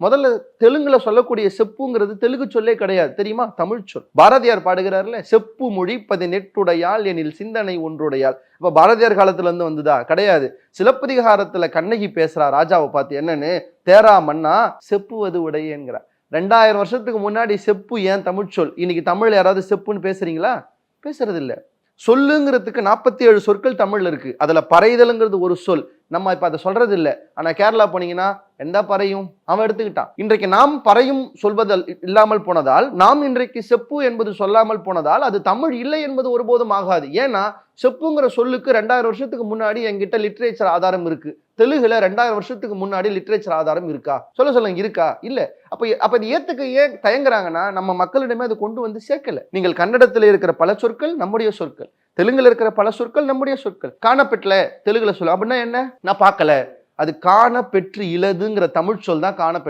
முதல்ல தெலுங்குல சொல்லக்கூடிய செப்புங்கிறது தெலுங்கு சொல்லே கிடையாது. தெரியுமா? தமிழ் சொல். பாரதியார் பாடுகிறார்ல செப்பு மொழி பதினெட்டுடையால் எனில் சிந்தனை ஒன்றுடையால் இப்ப பாரதியார் காலத்துல இருந்து வந்ததா? கிடையாது. சிலப்பதிகாரத்துல கண்ணகி பேசுறா ராஜாவை பார்த்து என்னன்னு? தேரா மன்னா செப்புவது உடையங்கிறா ரெண்டாயிரம் வருஷத்துக்கு முன்னாடி செப்பு ஏன் தமிழ் சொல்? இன்னைக்கு தமிழ் யாராவது செப்புன்னு பேசுறீங்களா? பேசுறது இல்ல சொல்லுங்கிறதுக்கு நாற்பத்தி ஏழு சொற்கள் தமிழில் இருக்குது அதில் பறைதலுங்கிறது ஒரு சொல். நம்ம இப்போ அதை சொல்கிறது இல்லை ஆனால் கேரளா போனீங்கன்னா எந்த பறையும்? அவன் எடுத்துக்கிட்டான். இன்றைக்கு நாம் பறையும் சொல்வதல் இல்லாமல் போனதால் நாம் இன்றைக்கு செப்பு என்பது சொல்லாமல் போனதால் அது தமிழ் இல்லை என்பது ஒருபோதும் ஆகாது. ஏன்னா செப்புங்கிற சொல்லுக்கு ரெண்டாயிரம் வருஷத்துக்கு முன்னாடி என்கிட்ட லிட்ரேச்சர் ஆதாரம் இருக்குது தெலுங்குல ரெண்டாயிரம் வருஷத்துக்கு முன்னாடி லிட்ரேச்சர் ஆதாரம் இருக்கா? சொல்ல சொல்லுங்க இருக்கா? இல்ல. அப்ப அப்ப இது ஏத்துக்க ஏன் தயங்குறாங்கன்னா நம்ம மக்களிடமே அது கொண்டு வந்து சேர்க்கல. நீங்கள் கன்னடத்துல இருக்கிற பல சொற்கள் நம்முடைய சொற்கள். தெலுங்குல இருக்கிற பல சொற்கள் நம்முடைய சொற்கள். காணப்பெட்டல தெலுங்குல சொல்ல. அப்படின்னா என்ன? நான் பார்க்கல. அது காணப்பெற்று இலதுங்கிற தமிழ் சொல் தான் காணப்பெற்ற